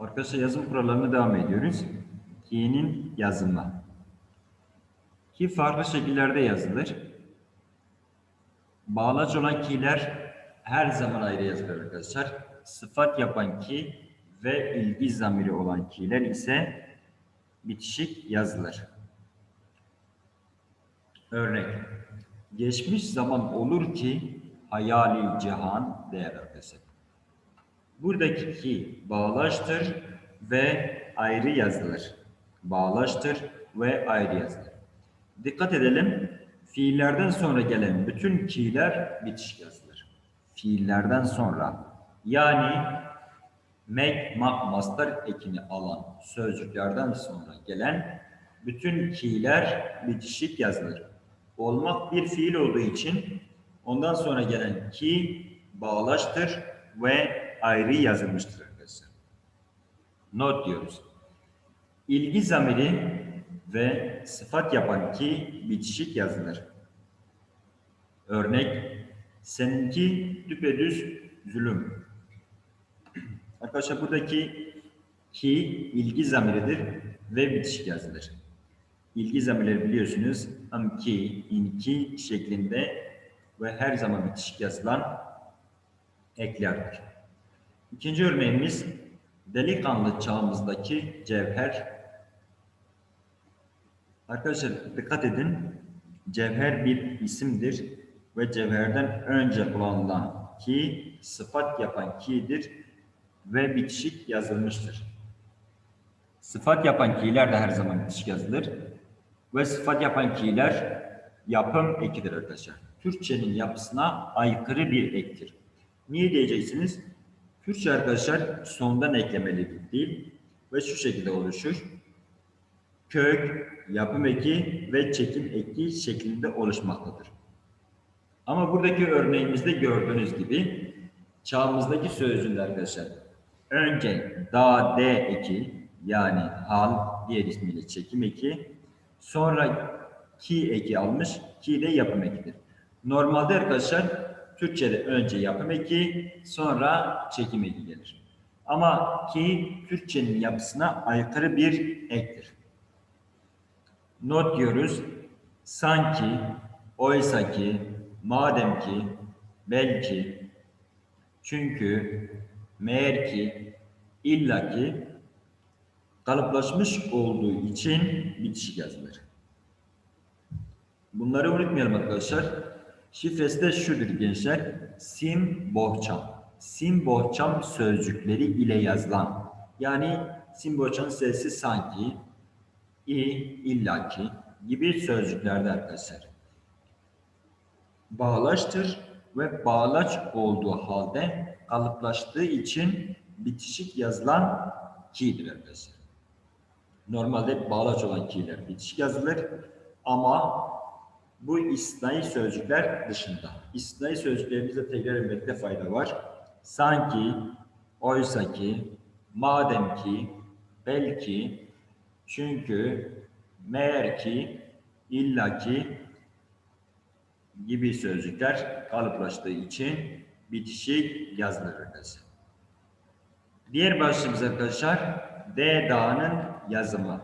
Arkadaşlar yazım kurallarına devam ediyoruz. Ki'nin yazımı. Ki farklı şekillerde yazılır. Bağlaç olan ki'ler her zaman ayrı yazılır arkadaşlar. Sıfat yapan ki ve ilgi zamiri olan ki'ler ise bitişik yazılır. Örnek. Geçmiş zaman olur ki hayali cihan değer arkadaşlar. Buradaki ki bağlaçtır ve ayrı yazılır. Bağlaçtır ve ayrı yazılır. Dikkat edelim. Fiillerden sonra gelen bütün ki'ler bitişik yazılır. Fiillerden sonra. Yani mek, mak, mastar ekini alan sözcüklerden sonra gelen bütün ki'ler bitişik yazılır. Olmak bir fiil olduğu için ondan sonra gelen ki bağlaçtır ve ayrı yazılmıştır arkadaşlar. Not diyoruz. İlgi zamiri ve sıfat yapan ki bitişik yazılır. Örnek seninki düpedüz zulüm. Arkadaşlar buradaki ki ilgi zamiridir ve bitişik yazılır. İlgi zamirleri biliyorsunuz am ki, inki şeklinde ve her zaman bitişik yazılan eklerdir. İkinci örneğimiz delikanlı çağımızdaki cevher. Arkadaşlar dikkat edin. Cevher bir isimdir ve cevherden önce kullanılan ki sıfat yapan ki'dir ve bitişik yazılmıştır. Sıfat yapan ki'ler de her zaman bitişik yazılır ve sıfat yapan ki'ler yapım ekidir arkadaşlar. Türkçenin yapısına aykırı bir ektir. Niye diyeceksiniz? Türkçe arkadaşlar sondan eklemeli değil ve şu şekilde oluşur. Kök, yapım eki ve çekim eki şeklinde oluşmaktadır. Ama buradaki örneğimizde gördüğünüz gibi çağımızdaki sözcüğünde arkadaşlar önce da, de eki yani hal diğer ismiyle çekim eki sonra ki eki almış ki de yapım ekidir. Normalde arkadaşlar Türkçe'de önce yapım eki, sonra çekim eki gelir. Ama ki Türkçenin yapısına aykırı bir ektir. Not diyoruz. Sanki, oysa ki, madem ki, belki, çünkü, meğer ki, illaki kalıplaşmış olduğu için bitişik yazılır. Bunları unutmayalım arkadaşlar. Şifresi de şudur gençler. Sim bohçam. Sim bohçam sözcükleri ile yazılan. Yani sim bohçanın sesi sanki, i, illaki gibi sözcüklerde arkadaşlar. Bağlaçtır ve bağlaç olduğu halde kalıplaştığı için bitişik yazılan ki'dir arkadaşlar. Normalde bağlaç olan ki'ler bitişik yazılır ama bu istisnai sözcükler dışında. İstisnai sözcüklerimizde tekrar etmekte fayda var. Sanki, oysa ki, madem ki, belki, çünkü, meğer ki, illaki gibi sözcükler kalıplaştığı için bitişik yazılır arkadaşlar. Diğer başlığımız arkadaşlar D dağının yazımı.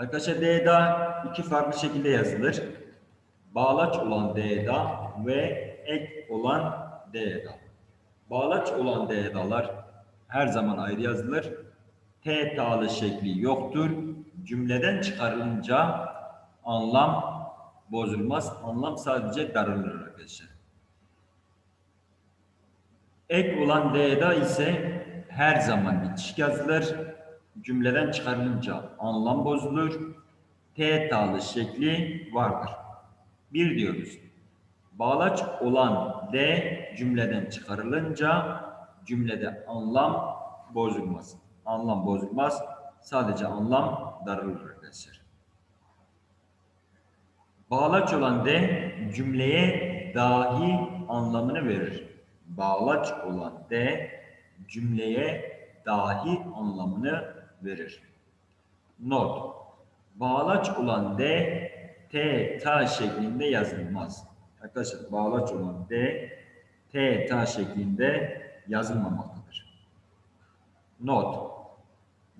Arkadaşlar D'da iki farklı şekilde yazılır. Bağlaç olan D'da ve ek olan D'da. Bağlaç olan D'dalar her zaman ayrı yazılır. T ta'lı şekli yoktur. Cümleden çıkarılınca anlam bozulmaz. Anlam sadece daralır arkadaşlar. Ek olan D'da ise her zaman bitişik yazılır cümleden çıkarılınca anlam bozulur. T ta'lı şekli vardır. Bir diyoruz. Bağlaç olan D cümleden çıkarılınca cümlede anlam bozulmaz. Anlam bozulmaz. Sadece anlam daralır arkadaşlar. Bağlaç olan D cümleye dahi anlamını verir. Bağlaç olan D cümleye dahi anlamını verir. Not. Bağlaç olan D, T, ta şeklinde yazılmaz. Arkadaşlar bağlaç olan D, T, ta şeklinde yazılmamaktadır. not.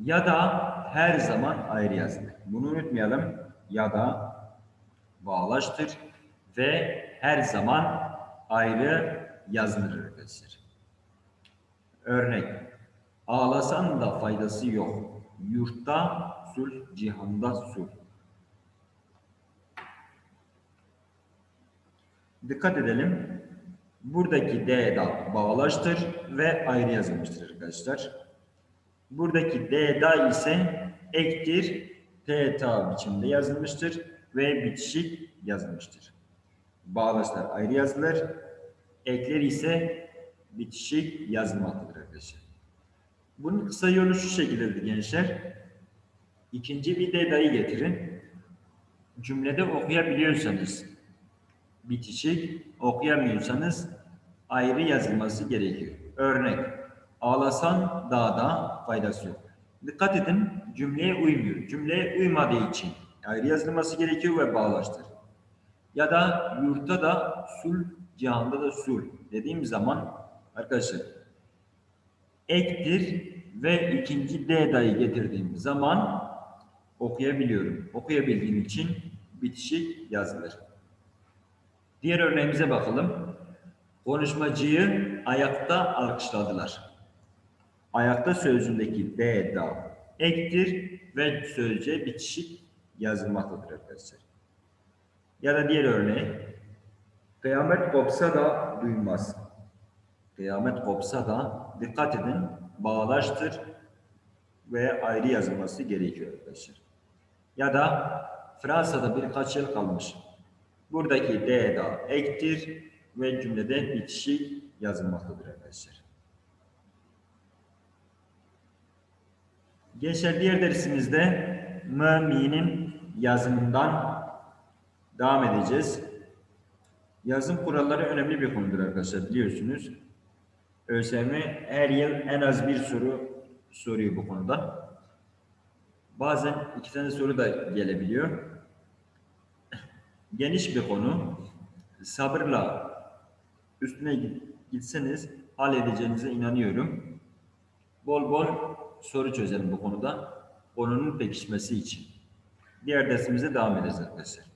Ya da her zaman ayrı yazılır. Bunu unutmayalım. Ya da bağlaçtır ve her zaman ayrı yazılır arkadaşlar. Örnek. Ağlasan da faydası yok. Yurtta sul, cihanda sul. Dikkat edelim. Buradaki D da bağlaçtır ve ayrı yazılmıştır arkadaşlar. Buradaki D da ise ektir, TTA biçimde yazılmıştır ve bitişik yazılmıştır. Bağlaçlar ayrı yazılır, ekler ise bitişik yazılmaktadır arkadaşlar. Bunun kısa yolu şu şekildedir gençler. İkinci bir DDA'yı getirin. Cümlede okuyabiliyorsanız bitişik, okuyamıyorsanız ayrı yazılması gerekiyor. Örnek, ağlasan dağda faydası yok. Dikkat edin, cümleye uymuyor. Cümleye uymadığı için ayrı yazılması gerekiyor ve bağlaştır. Ya da yurtta da sul, cihanda da sul dediğim zaman arkadaşlar ektir ve ikinci D dayı getirdiğim zaman okuyabiliyorum. Okuyabildiğim için bitişik yazılır. Diğer örneğimize bakalım. Konuşmacıyı ayakta alkışladılar. Ayakta sözcüğündeki D da ektir ve sözcüğe bitişik yazılmaktadır arkadaşlar. Ya da diğer örneği. Kıyamet kopsa da duymaz. Kıyamet kopsa da dikkat edin bağlaçtır ve ayrı yazılması gerekiyor arkadaşlar. Ya da Fransa'da birkaç yıl kalmış. Buradaki D da ektir ve cümlede bitişik yazılmaktadır arkadaşlar. Gençler diğer dersimizde M, Mi'nin yazımından devam edeceğiz. Yazım kuralları önemli bir konudur arkadaşlar biliyorsunuz. ÖSYM her yıl en az bir soru soruyor bu konuda. Bazen iki tane soru da gelebiliyor. Geniş bir konu. Sabırla üstüne gitseniz halledeceğinize inanıyorum. Bol bol soru çözelim bu konuda. Konunun pekişmesi için. Diğer dersimize devam edeceğiz arkadaşlar.